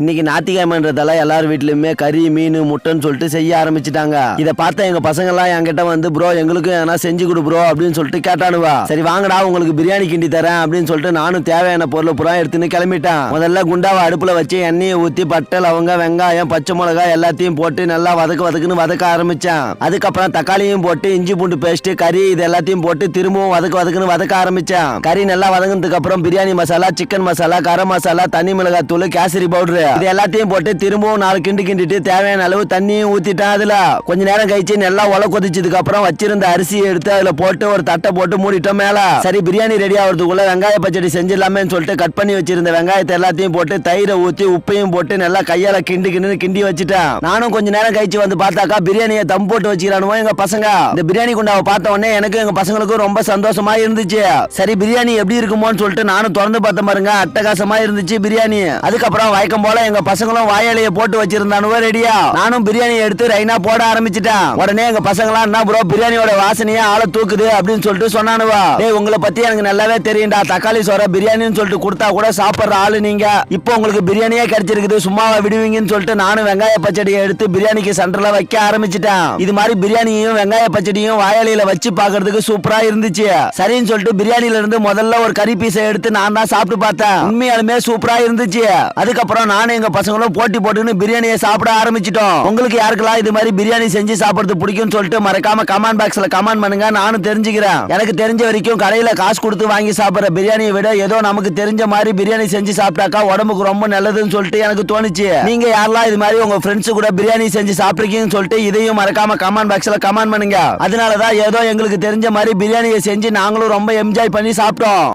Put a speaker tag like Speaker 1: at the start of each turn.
Speaker 1: இன்னைக்கு ஞாயிற்றுக்கிழமைன்றதால எல்லார் வீட்லயுமே கறி மீன் முட்டைன்னு சொல்லிட்டு செய்ய ஆரம்பிச்சிட்டாங்க. இதை பார்த்த எங்க பசங்க எல்லாம் என்கிட்ட வந்து ப்ரோ எங்களுக்கும் எதனா செஞ்சு கொடு ப்ரோ அப்படின்னு சொல்லிட்டு கேட்டானுவா. சரி வாங்கடா உங்களுக்கு பிரியாணி கிண்டி தரேன் அப்படின்னு சொல்லிட்டு நானும் தேவையான பொருளை புறா எடுத்துன்னு கிளம்பிட்டேன். முதல்ல குண்டாவை அடுப்புல வச்சு எண்ணெயை ஊத்தி பட்டை லவங்க வெங்காயம் பச்சை மிளகாய் எல்லாத்தையும் போட்டு நல்லா வதக்கு வதக்குன்னு வதக்க ஆரம்பிச்சேன். அதுக்கப்புறம் தக்காளியும் போட்டு இஞ்சி பூண்டு பேஸ்ட் கறி இது எல்லாத்தையும் போட்டு திரும்பவும் வதக்கு வதக்குன்னு வதக்க ஆரம்பிச்சேன். கறி நல்லா வதங்கினதுக்கு அப்புறம் பிரியாணி மசாலா சிக்கன் மசாலா கரம் மசாலா தனி மிளகாய் தூள் கேசரி பவுடர் இது எல்லாத்தையும் போட்டு திரும்பவும் நாலு கிண்டு கிண்டிட்டு தேவையான அளவு தண்ணியும் ஊத்திட்டேன் அதுல கொஞ்ச நேரம் கழிச்சு நல்லா உல கொதிச்சதுக்கு அப்புறம் வச்சிருந்த அரிசியை எடுத்து அதுல போட்டு ஒரு தட்டை போட்டு மூடிட்டோம் மேல. சரி பிரியாணி ரெடி ஆகிறதுக்குள்ள வெங்காய பச்சடி செஞ்சிடலாமேன்னு சொல்லிட்டு கட் பண்ணி வச்சிருந்த வெங்காயத்தை எல்லாத்தையும் போட்டு தயிரை ஊத்தி உப்பையும் போட்டு நல்லா கையால கிண்டு கிண்டு கிண்டி வச்சுட்டேன். நானும் கொஞ்ச நேரம் கழிச்சு வந்து பார்த்தாக்கா பிரியாணியை தம் போட்டு வச்சுக்கிறானுவோ எங்க பசங்க? இந்த பிரியாணி குண்டாவை பார்த்த உடனே எனக்கு எங்க பசங்களுக்கும் ரொம்ப சந்தோஷமா இருந்துச்சு. சரி பிரியாணி எப்படி இருக்குமோன்னு சொல்லிட்டு நானும் திறந்து பார்த்த பாருங்க அட்டகாசமா இருந்துச்சு பிரியாணி. அதுக்கப்புறம் வழக்கம் போல எங்க பசங்களும் வாயாலைய போட்டு வச்சிருந்தானுவோ ரெடியா? நானும் பிரியாணி எடுத்து ரைனா போட ஆரம்பிச்சிட்டேன். உடனே எங்க பசங்களாம் என்ன ப்ரோ பிரியாணியோட வாசனையே ஆளை தூக்குது அப்படின்னு சொல்லிட்டு சொன்னானுவா. டேய் உங்களை பத்தி எனக்கு நல்லாவே தெரியும்டா. தக்காளி சோற பிரியாணின்னு சொல்லிட்டு கொடுத்தா கூட சாப்பிடுற ஆளு நீங்க. இப்போ உங்களுக்கு பிரியாணியே கிடைச்சிருக்குது. சும்மாவா விடுவீங்கன்னு சொல்லிட்டு நானும் வெங்காய பச்சடியை எடுத்து பிரியாணிக்கு சென்டர்ல வைக்க ஆரம்பிச்சிட்டேன். இது மாதிரி பிரியாணியும் வெங்காய பச்சடியும் வாயாலையில வச்சு பாக்குறதுக்கு சூப்பரா இருந்துச்சு. சரின்னு சொல்லிட்டு பிரியாணில இருந்து முதல்ல ஒரு கறி பீஸை எடுத்து நான் தான் சாப்பிட்டு பார்த்தேன். உண்மையாலுமே சூப்பரா இருந்துச்சு. அதுக்கப்புறம் நான் நானும் எங்க பசங்களும் போட்டி போட்டுன்னு பிரியாணியை சாப்பிட ஆரம்பிச்சிட்டோம். உங்களுக்கு யாருக்கெல்லாம் இது மாதிரி பிரியாணி செஞ்சு சாப்பிடுறது பிடிக்கும்னு சொல்லிட்டு மறக்காம கமெண்ட் பாக்ஸ்ல கமெண்ட் பண்ணுங்க. நானும் தெரிஞ்சுக்கிறேன். எனக்கு தெரிஞ்ச வரைக்கும் கடையில காசு கொடுத்து வாங்கி சாப்பிடுற பிரியாணியை விட ஏதோ நமக்கு தெரிஞ்ச மாதிரி பிரியாணி செஞ்சு சாப்பிட்டாக்கா உடம்புக்கு ரொம்ப நல்லதுன்னு சொல்லிட்டு எனக்கு தோணுச்சு. நீங்க யாரெல்லாம் இது மாதிரி உங்க ஃப்ரெண்ட்ஸ் கூட பிரியாணி செஞ்சு சாப்பிட்ருக்கீங்கன்னு சொல்லிட்டு இதையும் மறக்காம கமெண்ட் பாக்ஸ்ல கமெண்ட் பண்ணுங்க. அதனாலதான் ஏதோ எங்களுக்கு தெரிஞ்ச மாதிரி பிரியாணியை செஞ்சு நாங்களும் ரொம்ப என்ஜாய் பண்ணி சாப்பிட்டோம்.